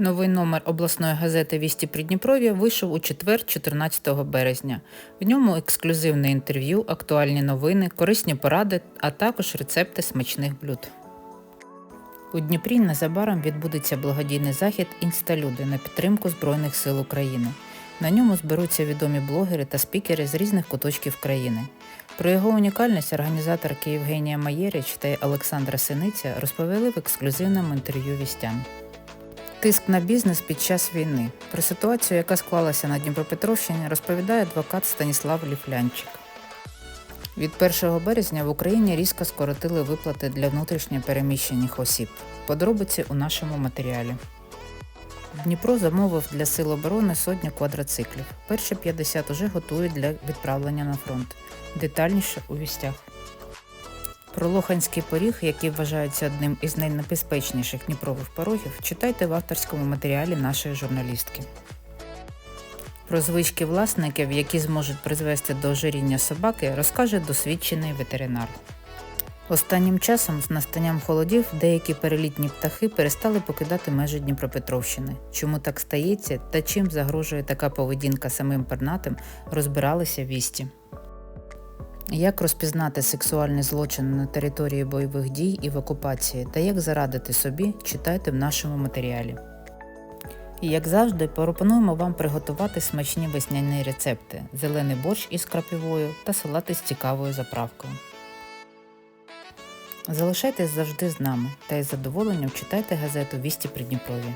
Новий номер обласної газети Вісті Придніпров'я вийшов у четвер, 14 березня. В ньому ексклюзивне інтерв'ю, актуальні новини, корисні поради, а також рецепти смачних блюд. У Дніпрі незабаром відбудеться благодійний захід Інсталюди на підтримку Збройних сил України. На ньому зберуться відомі блогери та спікери з різних куточків країни. Про його унікальність організаторки Євгенія Маєрич та Олександра Синиця розповіли в ексклюзивному інтерв'ю вістям. Тиск на бізнес під час війни. Про ситуацію, яка склалася на Дніпропетровщині, розповідає адвокат Станіслав Ліфлянчик. Від 1 березня в Україні різко скоротили виплати для внутрішньо переміщених осіб. Подробиці у нашому матеріалі. Дніпро замовив для Сил оборони сотню квадроциклів. Перші 50 уже готують для відправлення на фронт. Детальніше у вістях. Про Лоханський поріг, який вважається одним із найнебезпечніших Дніпрових порогів, читайте в авторському матеріалі нашої журналістки. Про звички власників, які зможуть призвести до ожиріння собаки, розкаже досвідчений ветеринар. Останнім часом, з настанням холодів, деякі перелітні птахи перестали покидати межі Дніпропетровщини. Чому так стається та чим загрожує така поведінка самим пернатим, розбиралися вісті. Як розпізнати сексуальні злочини на території бойових дій і в окупації, та як зарадити собі, читайте в нашому матеріалі. І як завжди, пропонуємо вам приготувати смачні весняні рецепти: зелений борщ із крапивою та салати з цікавою заправкою. Залишайтесь завжди з нами та із задоволенням читайте газету Вісті Придніпров'я.